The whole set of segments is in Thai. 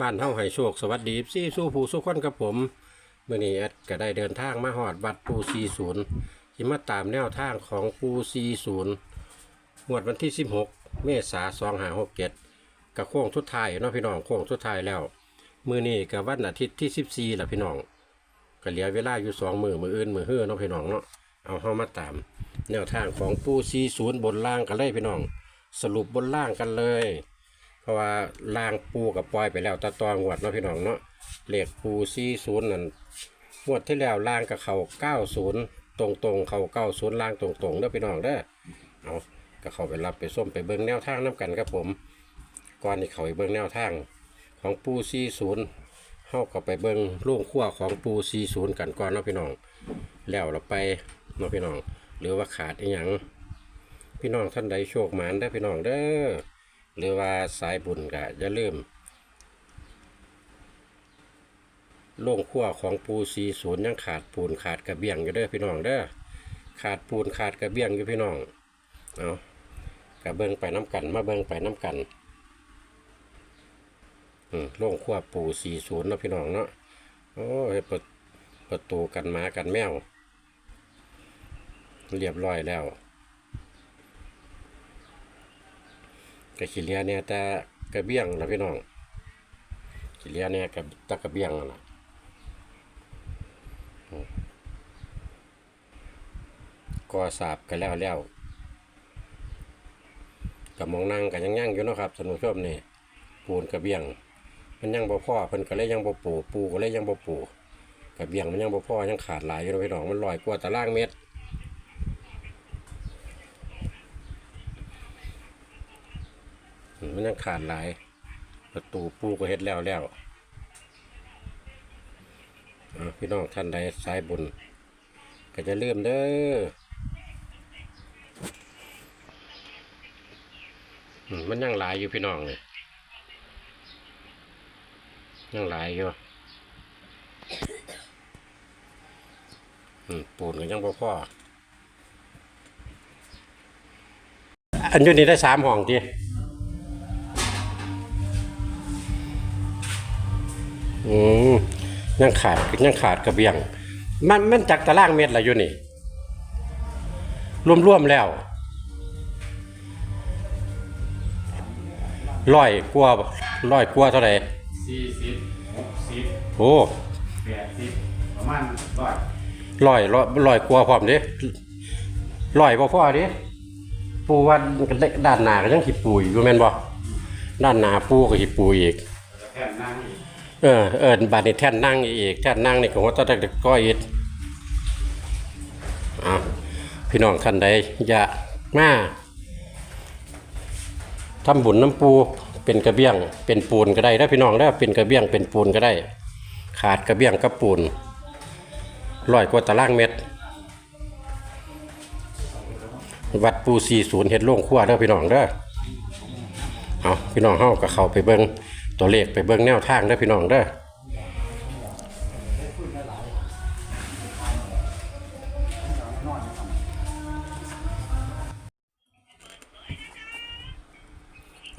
บ้านเฮาให้โชคสวัสดีซี่สู้ผู้สู้คนกับผมมื้อนี้แอดก็ได้เดินทางมาฮอดวัดปู40สิมาตามแนวทางของปู40งวดวันที่ 16 เมษายน2567กับโค้งสุดท้ายเนาะพี่น้องโค้งสุดท้ายแล้ว มื้อนี้ก็วันอาทิตย์ที่ 14ล่ะพี่น้องก็เหลือเวลาอยู่สองมือมืออื่นมื้อฮื้อเนาะพี่น้องเนาะเอาเฮามาตาม แนวทางของปู40บนล่างกันเลยพี่น้อง สรุปบนล่างกันเลย เพราะว่าล่างปูกับปล่อยไปแล้วตะตองวดเนาะพี่น้องเนาะเลขปูซี่ศูนย์นั่นงวดที่แล้วล่างกับเขาเก้าศูนย์ตรงตรงเขาเก้าศูนย์ล่างตรงตรงเด้อพี่น้องเด้อเอาก็เขาไปรับไปส้มไปเบิ้งแนวทางน้กันครับผมก่อนที่เขาไปเบิ้งแนวทางของปูซี่ศูนย์เข้าก็ไปเบิ้งลูกขั้วของปูซี่ศูนย์กันก่อนเนาะพี่น้อง แล้วเราไปเนาะพี่น้อง หรือว่าขาดอีหยังพี่น้องท่านใดโชคหมานได้พี่น้องเด้อ หรือว่าสายบุญก็อย่าลืมโล่งขั้วของปูซีศูนย์ยังขาดปูนขาดกระเบียงอยู่เด้อพี่น้องเด้อขาดปูนขาดกระเบียงอยู่พี่น้องเอากระเบิงไปน้ำกัน มาเบิงไปน้ำกันอืมโล่งขั้วปูซีศูนย์นะพี่น้องเนาะโอ้ยประประตูกันหมากันแมว เรียบร้อยแล้ว กะขี้เลียเนี่ยแต่กระเบี้ยงนะพี่น้องขี้เลียเนี่ยกับตะกระเบี้ยงนะก่อสาบกันแล้วแล้วกับมองนั่งกันยังยั่งอยู่นะครับสนุกชมนี่ปูนกระเบี้ยง มันยังบ่พ่อเพิ่นก็เลยยังบ่ปูปูก็เลยยังบ่ปูกระเบี้ยงมันยังบ่พ่อยังขาดหลายอยู่นะพี่น้องมันลอยกว่าตารางเมตร อื มันยังขาดหลายประตูปูก็เฮ็ดแล้วแล้วพี่น้องท่านใดสายบุญ ก็จะเลื่อมเด้อมันยังหลายอยู่พี่น้องเลยยังหลายอยู่อืมปูนก็ยังบ่พออันอยู่นี่ได้สามห้องที อืมยังขาดยังขาดกระเบียง มันมันจากตารางเมตรละอยู่นี่ รวมๆแล้วร้อยกว่าร้อยกว่าเท่าไหร่สี่สิบหกสิบโอ้แปดสิบประมาณร้อยร้อยร้อยร้อยกว่าพร้อมเด้ร้อยบ่พอเด้ปูว่าด้านหน้าก็ยังสิปูอยู่แม่นบ่ด้านหน้าปูก็สิปูอีกแล้วแค่นั่งอีก เออเออบาดนี้แท่นนั่งอีกแท่นนั่งนี่ก็ว่าตะตะก้อยอีกอะพี่น้องท่านใดอยามาทำบุญน้ำปูเป็นกระเบี้ยง เป็นปูนก็ได้ถ้าพี่น้องได้เป็นกระเบี้ยงเป็นปูนก็ได้ ขาดกระเบี้ยงกับปูนร้อยกว่าตารางเมตร วัดปูสี่ศูนย์เฮ็ดโล่งขั้วเด้อพี่น้องเด้อเอาพี่น้องเฮาก็เขาไปเบิ่ง ตัวเลขไปเบิ่งแนวทางเด้พี่น้องเด้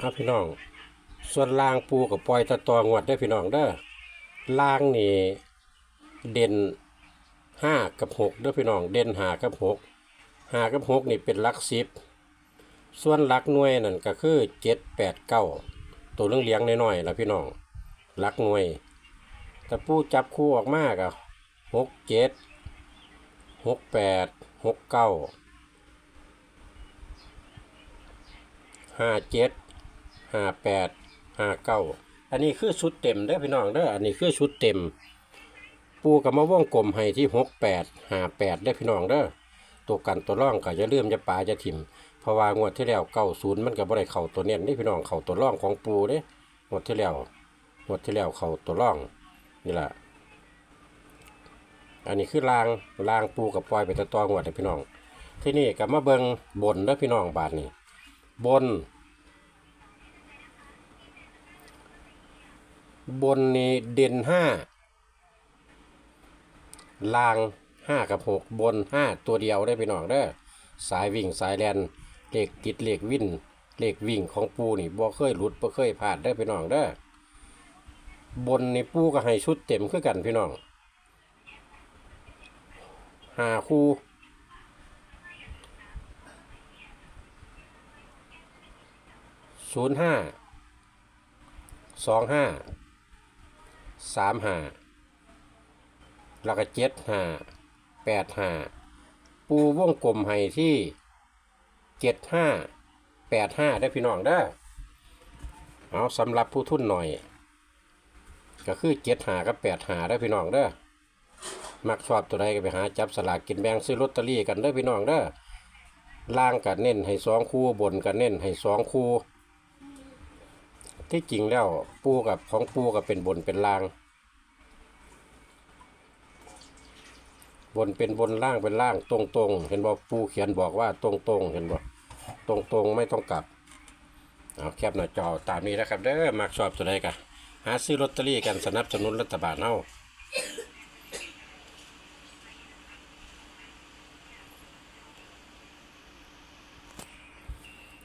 อาพี่น้อง ส่วนล่างปูกับปล่อยตะตองวดได้พี่น้องเด้อล่างนี่เด่นห้ากับหกเด้อพี่น้อง เด่นหากับหกหากับหกนี่เป็นลักสิบ ส่วนลักหน่วยนั่นก็คือเจ็ดแปดเก้า ตัวเรื่องเลี้ยงน้อยๆล่ะพี่น้องหลักหน่วย แต่ผู้จับคู่ออกมากอะหกเจ็ดหกแปดหกเก้าห้าเจ็ดห้าแปดห้าเก้าอันนี้คือชุดเต็มเด้อพี่น้องเด้ออันนี้คือชุดเต็ม ปูกับมะว่องกลมให้ที่หกแปดห้าแปดได้อพี่น้องเด้อตัวกันตัวร่องก็จะเลื่อมจะปลาจะถิ่ม เพราะว่างวดที่แล้วเก้าศูนย์มันก็บ่ได้เข้าตัวเน้นนี่พี่น้องเข้าตัวร่องของปูเด้งวดที่แล้วงวดที่แล้วเข้าตัวร่องนี่แหละอันนี้คือรางรางปูกับปล่อยไปตะตองวดเลยพี่น้อง ที่นี่ก็มาเบิงบนเด้อพี่น้องบาทนี่บน บนนี่เด่นห้าลางห้ากับหกบนห้าตัวเดียวได้พี่น้องเด้อสายวิ่งสายแลน เลขติดเลขวิ่นเลขวิ่งของปูนี่บ่เคยหลุดบ่เคยพลาดได้พี่น้องเด้อบนในปูก็ให้ชุดเต็มคือกันพี่น้องหาคู่ศูนย์ห้าสองห้าสามห้าแล้วก็เจ็ดห้าแปดห้าปูวงกลมให้ที่ เจ็ดห้าแปดห้าได้พี่น้องได้อเอาสำหรับผู้ทุนหน่อย ก็คือเจ็ดหากับแปดหาได้พี่น้องเด้อมักชอบตัวใดก็ไปหาจับสลากกินแบงซื้อลอตเตอรี่กันเด้พี่น้องเด้อล่างกันเน้นให้สองคู่บนกันเน้นให้สองคู่ที่จริงแล้วปูกับของปูกับเป็นบนเป็นล่าง บนเป็นบนล่างเป็นล่างตรงตรงๆ เห็นบอกปูเขียนบอกว่าตรงตรงๆเห็นบอกตรงตรงๆไม่ต้องกลับเอาแคปหน้าจอตามนี้นะครับเด้อมักชอบตัวใดกันหาซื้อลอตเตอรี่กันสนับสนุนรัฐบาลเฮา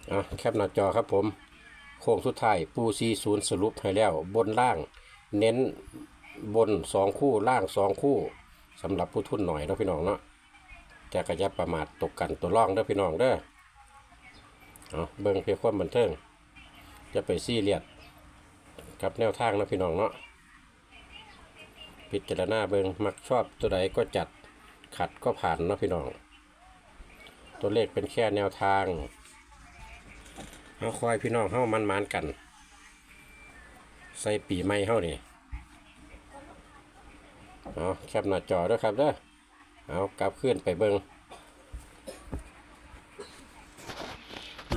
เอาแคปหน้าจอครับผม โค้งสุดท้ายปูซีศูนย์สรุปให้แล้ว บนล่าง เน้นบนสองคู่ล่างสองคู่ สำหรับผู้ทุนหน่อยนะพี่น้องเนาะจะกระยับประมาทตกกันตัวร่องเด้อพี่น้องเด้อเอาเบิ่งเพียงความบันเทิงจะไปซี่เลียดกับแนวทางนะพี่น้องเนาะพิจารณาเบิงมักชอบตัวใดก็จัดขัดก็ผ่านนะพี่น้อง ตัวเลขเป็นแค่แนวทางเอาคอยพี่น้องเฮ้ามันมานกัน ใส่ปีใหม่เฮ้านี่ เอาแคปหน้าจอด้วยครับเด้อเอากลับขึ้นไปเบิง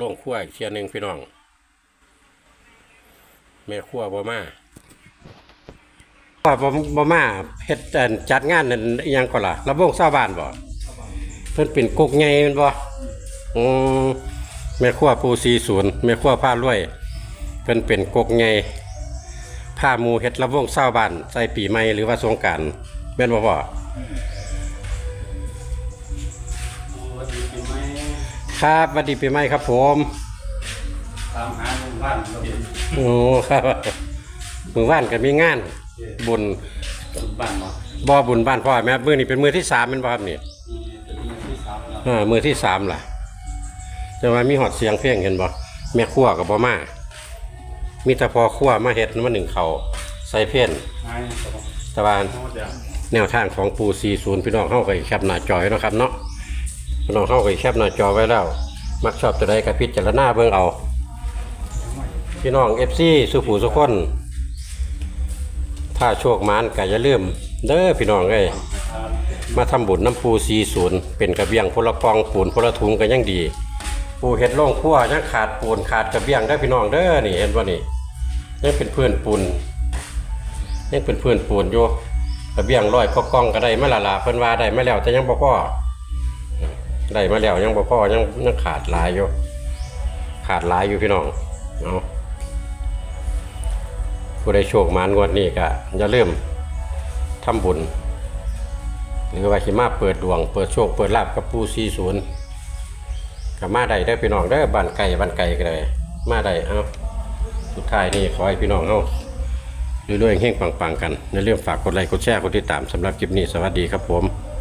ลงขั้วอีกเทียร์หนึ่งพี่น้อง แม่ครัวบ่มาว่าบ่บ่มาเฮ็ดจัดงานนั่นอิหยังก็ล่ะระวงชาวบ้านบ่เพิ่นเป็นกุกใหญ่แม่นบ่อืมแม่ครัวปู40แม่ครัวผ้ารวยเพิ่นเป็นกุกใหญ่ ผ้าหมู่เฮ็ดระวงชาวบ้านใส่ปีใหม่หรือว่าสงกรานต์แม่นบ่พ่อสวัสดีปีใหม่ครับสวัสดีปีใหม่ครับ ผมตามหาลุงบ้านเราเห็นโอ้ครับมื้อวานก็มีงาน บุญลุงบ้านมาบ่บุญบ้านพ่อแม่มื้อนี้เป็นมื้อที่สามแม่นบ่ครับนี่นี่เป็นเรื่องที่สามแล้วอ่ามือที่สามล่ะแต่ว่ามีหอดเสียงเพลงเห็นบ่แม่ครัวกับบ่มา มีแต่พอครัวมาเฮ็ดมาหนึ่งเขาใส่เพี้ยนสมองตะวันแนวทางของปู40พี่น้องเฮาก็แคปหน้าจอยนะครับเนาะพี่น้องเฮาก็แคปหน้าจอไว้แล้ว มักชอบตัวใดก็พิจารณาเบิ่งเอา พี่น้อง FC สุผูสุคนถ้าโชคมานก็อย่าลืมเด้อพี่น้องเอ้ยมาทำบุญน้ำปูซีศูนย์เป็นกระเบียงพลกองปูนพลถุงก็ยังดี ปูเห็ดล่องขั้วยังขาดปูนขาดกระเบียงได้พี่น้องเด้อนี่เห็นว่านี่ ยังเป็นเพื่อนปูนยังเป็นเพื่อนปูนอยู่ระเบียงร้อยพอก้องก็ได้ไม่ละละเพิ่นว่าได้ไม่แล้วแต่ยังบ่พอได้มาแล้วยังบ่พอยังยังขาดหลายอยู่ขาดหลายอยู่พี่น้องเอาผู้ใดโชคมานงวดนี้ก็อย่าลืมทำบุญหรือว่าขิมาเปิดดวง เปิดโชคเปิดลาบกับปูซีศูนย์กับมาได้ได้พี่น้องได้บ้านไก่บ้านไก่ก็เลย มาได้เอา สุดท้ายนี่ขอให้พี่น้องเอาเรื่อยๆเฮงๆปังๆกัน ในเรื่องฝากกดไลค์กดแชร์กดติดตามสำหรับคลิปนี้สวัสดีครับผม